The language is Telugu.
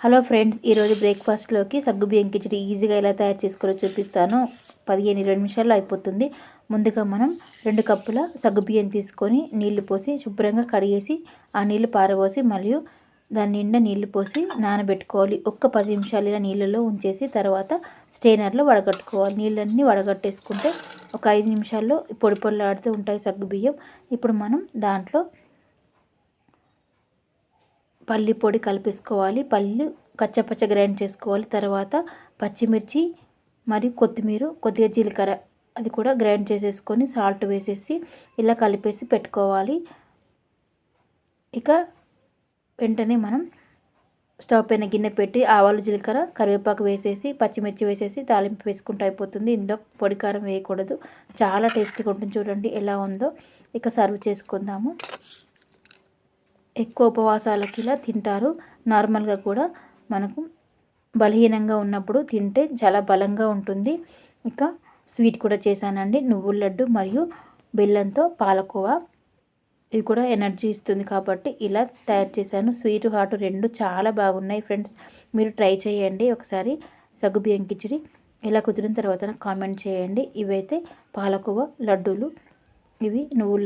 హలో ఫ్రెండ్స్ ఈరోజు బ్రేక్ఫాస్ట్లోకి సగ్గుబియ్యం కిచడి ఈజీగా ఎలా తయారు చేసుకోవాలో చూపిస్తాను. పదిహేను ఇరవై నిమిషాల్లో అయిపోతుంది. ముందుగా మనం రెండు కప్పుల సగ్గుబియ్యం తీసుకొని నీళ్ళు పోసి శుభ్రంగా కడిగేసి ఆ నీళ్ళు పారబోసి మరియు దాని నిండా నీళ్ళు పోసి నానబెట్టుకోవాలి. ఒక్క పది నిమిషాలు ఇలా నీళ్ళలో ఉంచేసి తర్వాత స్టెయినర్లో వడగట్టుకోవాలి. నీళ్ళన్నీ వడగట్టేసుకుంటే ఒక ఐదు నిమిషాల్లో పొడి పొడిలాడుతూ ఉంటాయి సగ్గుబియ్యం ఇప్పుడు మనం దాంట్లో పల్లి పొడి కలిపేసుకోవాలి. పల్లి కచ్చపచ్చ గ్రైండ్ చేసుకోవాలి. తర్వాత పచ్చిమిర్చి మరియు కొత్తిమీర కొద్దిగా జీలకర్ర అది కూడా గ్రైండ్ చేసేసుకొని సాల్ట్ వేసేసి ఇలా కలిపేసి పెట్టుకోవాలి. ఇక వెంటనే మనం స్టవ్ పైన గిన్నె పెట్టి ఆవాలు జీలకర్ర కరివేపాకు వేసేసి పచ్చిమిర్చి వేసేసి తాలింపు వేసుకుంటూ అయిపోతుంది. ఇందులో పొడి కారం వేయకూడదు. చాలా టేస్టీగా ఉంటుంది. చూడండి ఎలా ఉందో. ఇక సర్వ్ చేసుకుందాము. ఎక్కువ ఉపవాసాలకి ఇలా తింటారు. నార్మల్గా కూడా మనకు బలహీనంగా ఉన్నప్పుడు తింటే చాలా బలంగా ఉంటుంది. ఇక స్వీట్ కూడా చేశానండి. నువ్వుల లడ్డు మరియు బెల్లంతో పాలకోవా. ఇది కూడా ఎనర్జీ ఇస్తుంది కాబట్టి ఇలా తయారు చేశాను. స్వీట్ హాట్ రెండు చాలా బాగున్నాయి ఫ్రెండ్స్. మీరు ట్రై చేయండి ఒకసారి. సగ్గుబియ్యం కిచిడి ఇలా కుదిరిన తర్వాత కామెంట్ చేయండి. ఇవైతే పాలకోవా లడ్డూలు ఇవి నువ్వుల